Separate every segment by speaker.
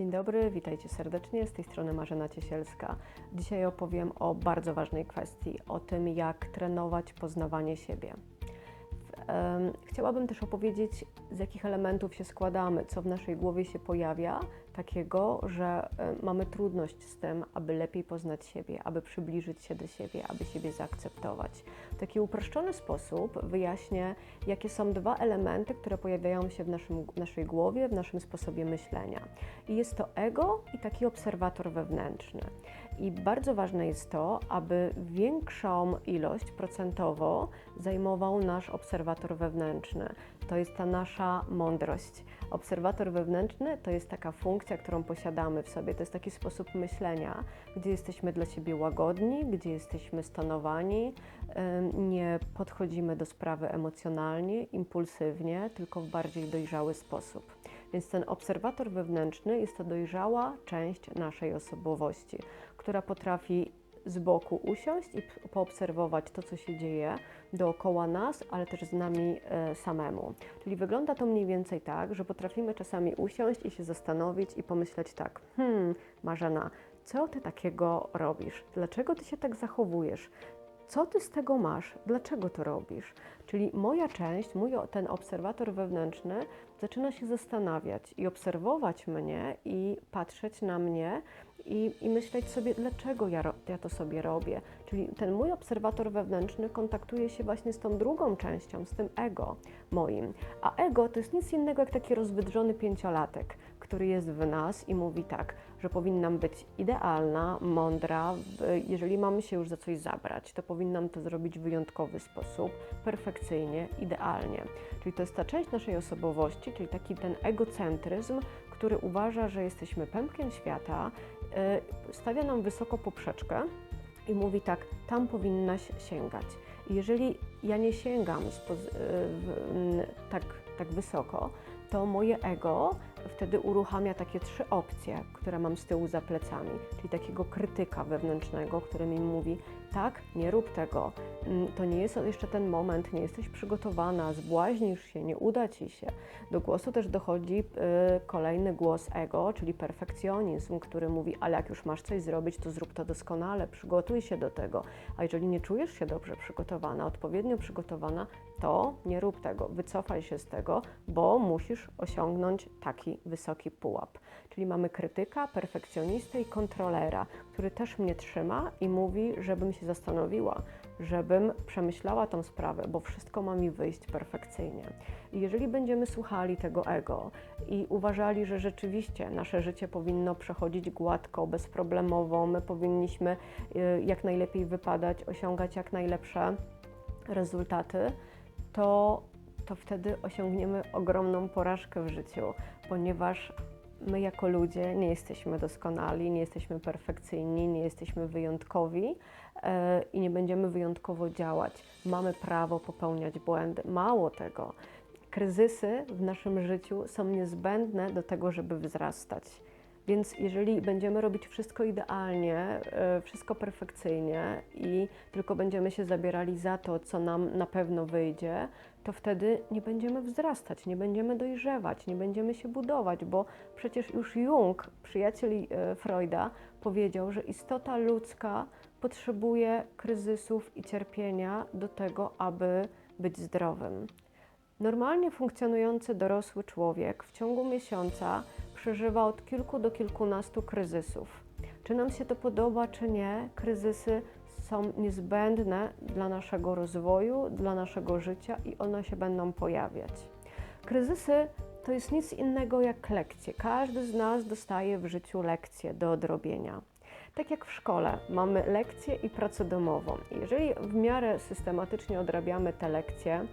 Speaker 1: Dzień dobry, witajcie serdecznie. Z tej strony Marzena Ciesielska. Dzisiaj opowiem o bardzo ważnej kwestii, o tym, jak trenować poznawanie siebie. Chciałabym też opowiedzieć, z jakich elementów się składamy, co w naszej głowie się pojawia, takiego, że e, mamy trudność z tym, aby lepiej poznać siebie, aby przybliżyć się do siebie, aby siebie zaakceptować. W taki uproszczony sposób wyjaśnię, jakie są dwa elementy, które pojawiają się w naszym, naszej głowie, w naszym sposobie myślenia. I jest to ego i taki obserwator wewnętrzny. I bardzo ważne jest to, aby większą ilość procentowo zajmował nasz obserwator wewnętrzny. To jest ta nasza mądrość. Obserwator wewnętrzny to jest taka funkcja, którą posiadamy w sobie. To jest taki sposób myślenia, gdzie jesteśmy dla siebie łagodni, gdzie jesteśmy stonowani, ym, nie podchodzimy do sprawy emocjonalnie, impulsywnie, tylko w bardziej dojrzały sposób. Więc ten obserwator wewnętrzny jest to dojrzała część naszej osobowości, która potrafi z boku usiąść i poobserwować to, co się dzieje dookoła nas, ale też z nami e, samemu. Czyli wygląda to mniej więcej tak, że potrafimy czasami usiąść i się zastanowić i pomyśleć tak, hmm, Marzena, co ty takiego robisz? Dlaczego ty się tak zachowujesz? Co ty z tego masz? Dlaczego to robisz? Czyli moja część, mój ten obserwator wewnętrzny zaczyna się zastanawiać i obserwować mnie i patrzeć na mnie i, i myśleć sobie, dlaczego ja, ja to sobie robię. Czyli ten mój obserwator wewnętrzny kontaktuje się właśnie z tą drugą częścią, z tym ego moim. A ego to jest nic innego jak taki rozwydrzony pięciolatek, który jest w nas i mówi tak, że powinnam być idealna, mądra, jeżeli mamy się już za coś zabrać, to powinnam to zrobić w wyjątkowy sposób, perfekcyjnie, idealnie. Czyli to jest ta część naszej osobowości, czyli taki ten egocentryzm, który uważa, że jesteśmy pępkiem świata, y, stawia nam wysoko poprzeczkę i mówi tak, tam powinnaś sięgać. Jeżeli ja nie sięgam y, tak, tak wysoko, to moje ego wtedy uruchamia takie trzy opcje, które mam z tyłu za plecami, czyli takiego krytyka wewnętrznego, który mi mówi: tak, nie rób tego, Mm, to nie jest jeszcze ten moment, nie jesteś przygotowana, zbłaźnisz się, nie uda ci się. Do głosu też dochodzi y, kolejny głos ego, czyli perfekcjonizm, który mówi: ale jak już masz coś zrobić, to zrób to doskonale, przygotuj się do tego. A jeżeli nie czujesz się dobrze przygotowana, odpowiednio przygotowana, to nie rób tego, wycofaj się z tego, bo musisz osiągnąć taki wysoki pułap. Czyli mamy krytyka, perfekcjonistę i kontrolera, który też mnie trzyma i mówi, żebym się zastanowiła, żebym przemyślała tą sprawę, bo wszystko ma mi wyjść perfekcyjnie. I jeżeli będziemy słuchali tego ego i uważali, że rzeczywiście nasze życie powinno przechodzić gładko, bezproblemowo, my powinniśmy y, jak najlepiej wypadać, osiągać jak najlepsze rezultaty, to, to wtedy osiągniemy ogromną porażkę w życiu, ponieważ my jako ludzie nie jesteśmy doskonali, nie jesteśmy perfekcyjni, nie jesteśmy wyjątkowi e, i nie będziemy wyjątkowo działać. Mamy prawo popełniać błędy. Mało tego, kryzysy w naszym życiu są niezbędne do tego, żeby wzrastać. Więc jeżeli będziemy robić wszystko idealnie, e, wszystko perfekcyjnie i tylko będziemy się zabierali za to, co nam na pewno wyjdzie, to wtedy nie będziemy wzrastać, nie będziemy dojrzewać, nie będziemy się budować, bo przecież już Jung, przyjaciel e, Freuda, powiedział, że istota ludzka potrzebuje kryzysów i cierpienia do tego, aby być zdrowym. Normalnie funkcjonujący dorosły człowiek w ciągu miesiąca przeżywa od kilku do kilkunastu kryzysów. Czy nam się to podoba, czy nie, kryzysy są niezbędne dla naszego rozwoju, dla naszego życia i one się będą pojawiać. Kryzysy to jest nic innego jak lekcje. Każdy z nas dostaje w życiu lekcje do odrobienia. Tak jak w szkole mamy lekcje i pracę domową. Jeżeli w miarę systematycznie odrabiamy te lekcje,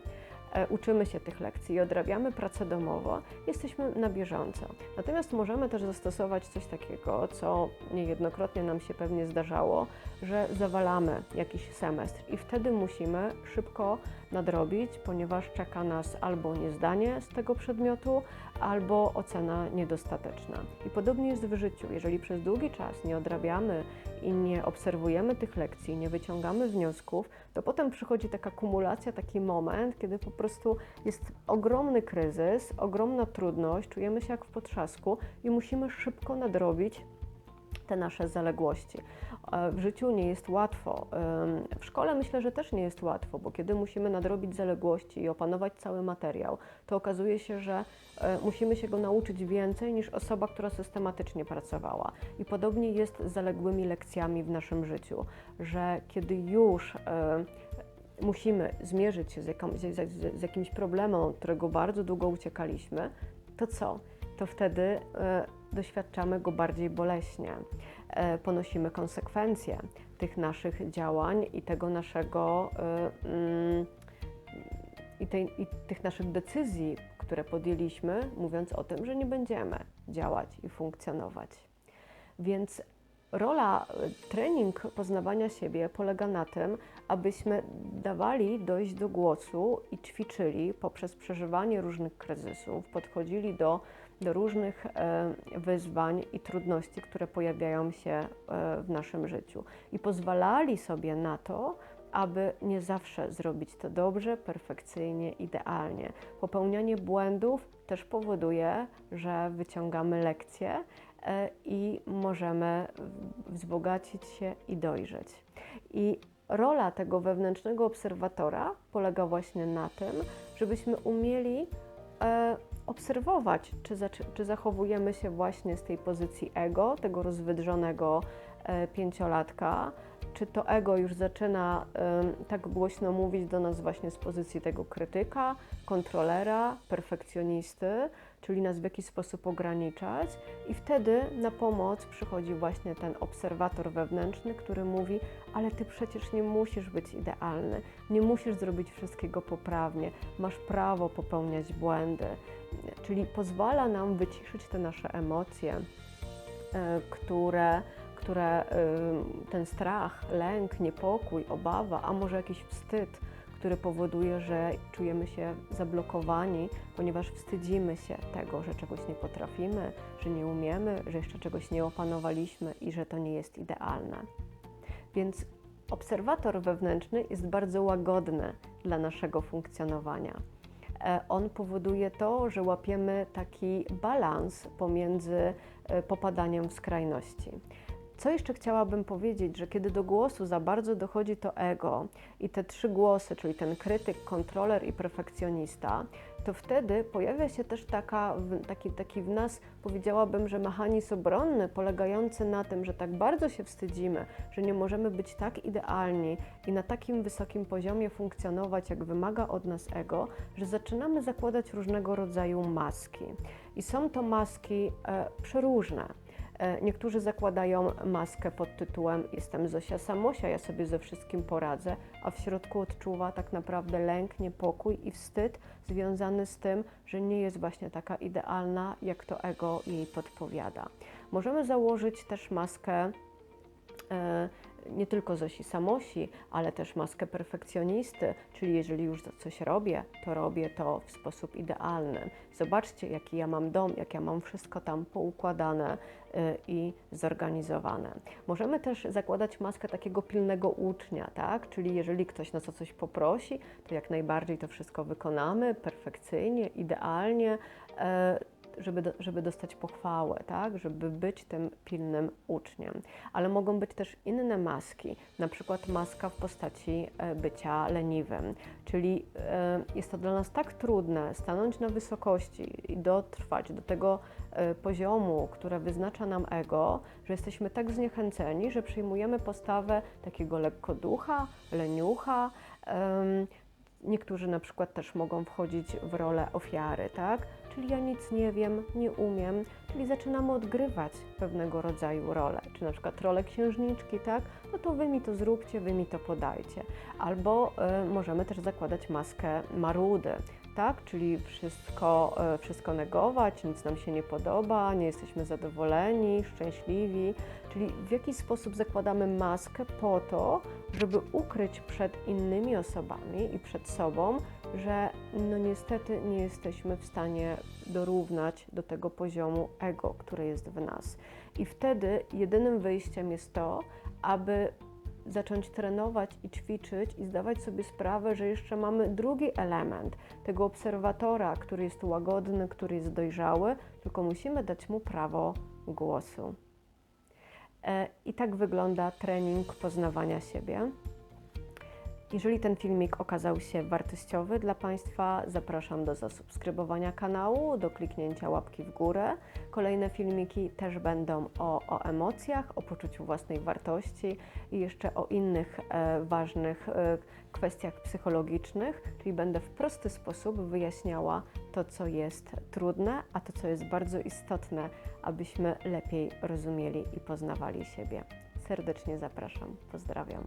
Speaker 1: uczymy się tych lekcji i odrabiamy pracę domową, jesteśmy na bieżąco. Natomiast możemy też zastosować coś takiego, co niejednokrotnie nam się pewnie zdarzało, że zawalamy jakiś semestr i wtedy musimy szybko nadrobić, ponieważ czeka nas albo niezdanie z tego przedmiotu, albo ocena niedostateczna. I podobnie jest w życiu. Jeżeli przez długi czas nie odrabiamy i nie obserwujemy tych lekcji, nie wyciągamy wniosków, to potem przychodzi taka kumulacja, taki moment, kiedy po prostu jest ogromny kryzys, ogromna trudność, czujemy się jak w potrzasku i musimy szybko nadrobić te nasze zaległości. E, W życiu nie jest łatwo. W szkole myślę, że też nie jest łatwo, bo kiedy musimy nadrobić zaległości i opanować cały materiał, to okazuje się, że e, musimy się go nauczyć więcej niż osoba, która systematycznie pracowała. I podobnie jest z zaległymi lekcjami w naszym życiu, że kiedy już musimy zmierzyć się z, jaką, z jakimś problemem, od którego bardzo długo uciekaliśmy, to co? To wtedy e, doświadczamy go bardziej boleśnie. E, ponosimy konsekwencje tych naszych działań i tego naszego e, mm, i, tej, i tych naszych decyzji, które podjęliśmy, mówiąc o tym, że nie będziemy działać i funkcjonować. Więc rola, e, trening poznawania siebie polega na tym, abyśmy dawali dojść do głosu i ćwiczyli poprzez przeżywanie różnych kryzysów, podchodzili do, do różnych e, wyzwań i trudności, które pojawiają się e, w naszym życiu i pozwalali sobie na to, aby nie zawsze zrobić to dobrze, perfekcyjnie, idealnie. Popełnianie błędów też powoduje, że wyciągamy lekcje e, i możemy wzbogacić się i dojrzeć. I rola tego wewnętrznego obserwatora polega właśnie na tym, żebyśmy umieli obserwować, czy, zaczy- czy zachowujemy się właśnie z tej pozycji ego, tego rozwydrzonego e, pięciolatka, czy to ego już zaczyna tak głośno mówić do nas właśnie z pozycji tego krytyka, kontrolera, perfekcjonisty, czyli nas w jakiś sposób ograniczać, i wtedy na pomoc przychodzi właśnie ten obserwator wewnętrzny, który mówi: Ale ty przecież nie musisz być idealny, nie musisz zrobić wszystkiego poprawnie, masz prawo popełniać błędy. Czyli pozwala nam wyciszyć te nasze emocje, e, które, które y, ten strach, lęk, niepokój, obawa, a może jakiś wstyd, który powoduje, że czujemy się zablokowani, ponieważ wstydzimy się tego, że czegoś nie potrafimy, że nie umiemy, że jeszcze czegoś nie opanowaliśmy i że to nie jest idealne. Więc obserwator wewnętrzny jest bardzo łagodny dla naszego funkcjonowania. E, On powoduje to, że łapiemy taki balans pomiędzy e, popadaniem w skrajności. Co jeszcze chciałabym powiedzieć, że kiedy do głosu za bardzo dochodzi to ego i te trzy głosy, czyli ten krytyk, kontroler i perfekcjonista, to wtedy pojawia się też taka, taki, taki w nas, powiedziałabym, że mechanizm obronny polegający na tym, że tak bardzo się wstydzimy, że nie możemy być tak idealni i na takim wysokim poziomie funkcjonować, jak wymaga od nas ego, że zaczynamy zakładać różnego rodzaju maski. I są to maski e, przeróżne. E, Niektórzy zakładają maskę pod tytułem Jestem Zosia Samosia, ja sobie ze wszystkim poradzę, a w środku odczuwa tak naprawdę lęk, niepokój i wstyd związany z tym, że nie jest właśnie taka idealna, jak to ego jej podpowiada. Możemy założyć też maskę e, nie tylko Zosi Samosi, ale też maskę perfekcjonisty, czyli jeżeli już coś robię, to robię to w sposób idealny. Zobaczcie, jaki ja mam dom, jak ja mam wszystko tam poukładane y, i zorganizowane. Możemy też zakładać maskę takiego pilnego ucznia, tak? Czyli jeżeli ktoś nas o coś poprosi, to jak najbardziej to wszystko wykonamy perfekcyjnie, idealnie. Żeby, do, żeby dostać pochwałę, tak? żeby być tym pilnym uczniem. Ale mogą być też inne maski, na przykład maska w postaci e, bycia leniwym, czyli e, jest to dla nas tak trudne stanąć na wysokości i dotrwać do tego e, poziomu, które wyznacza nam ego, że jesteśmy tak zniechęceni, że przyjmujemy postawę takiego lekkoducha, leniucha. Niektórzy na przykład też mogą wchodzić w rolę ofiary, tak? Czyli ja nic nie wiem, nie umiem, czyli zaczynamy odgrywać pewnego rodzaju rolę, czy na przykład rolę księżniczki, tak? No to wy mi to zróbcie, wy mi to podajcie. Albo y, możemy też zakładać maskę marudy, tak? Czyli wszystko, y, wszystko negować, nic nam się nie podoba, nie jesteśmy zadowoleni, szczęśliwi. Czyli w jakiś sposób zakładamy maskę po to, żeby ukryć przed innymi osobami i przed sobą, że no niestety nie jesteśmy w stanie dorównać do tego poziomu ego, które jest w nas. I wtedy jedynym wyjściem jest to, aby zacząć trenować i ćwiczyć i zdawać sobie sprawę, że jeszcze mamy drugi element tego obserwatora, który jest łagodny, który jest dojrzały, tylko musimy dać mu prawo głosu. E, I tak wygląda trening poznawania siebie. Jeżeli ten filmik okazał się wartościowy dla Państwa, zapraszam do zasubskrybowania kanału, do kliknięcia łapki w górę. Kolejne filmiki też będą o, o emocjach, o poczuciu własnej wartości i jeszcze o innych e, ważnych e, kwestiach psychologicznych, czyli będę w prosty sposób wyjaśniała to, co jest trudne, a to, co jest bardzo istotne, abyśmy lepiej rozumieli i poznawali siebie. Serdecznie zapraszam. Pozdrawiam.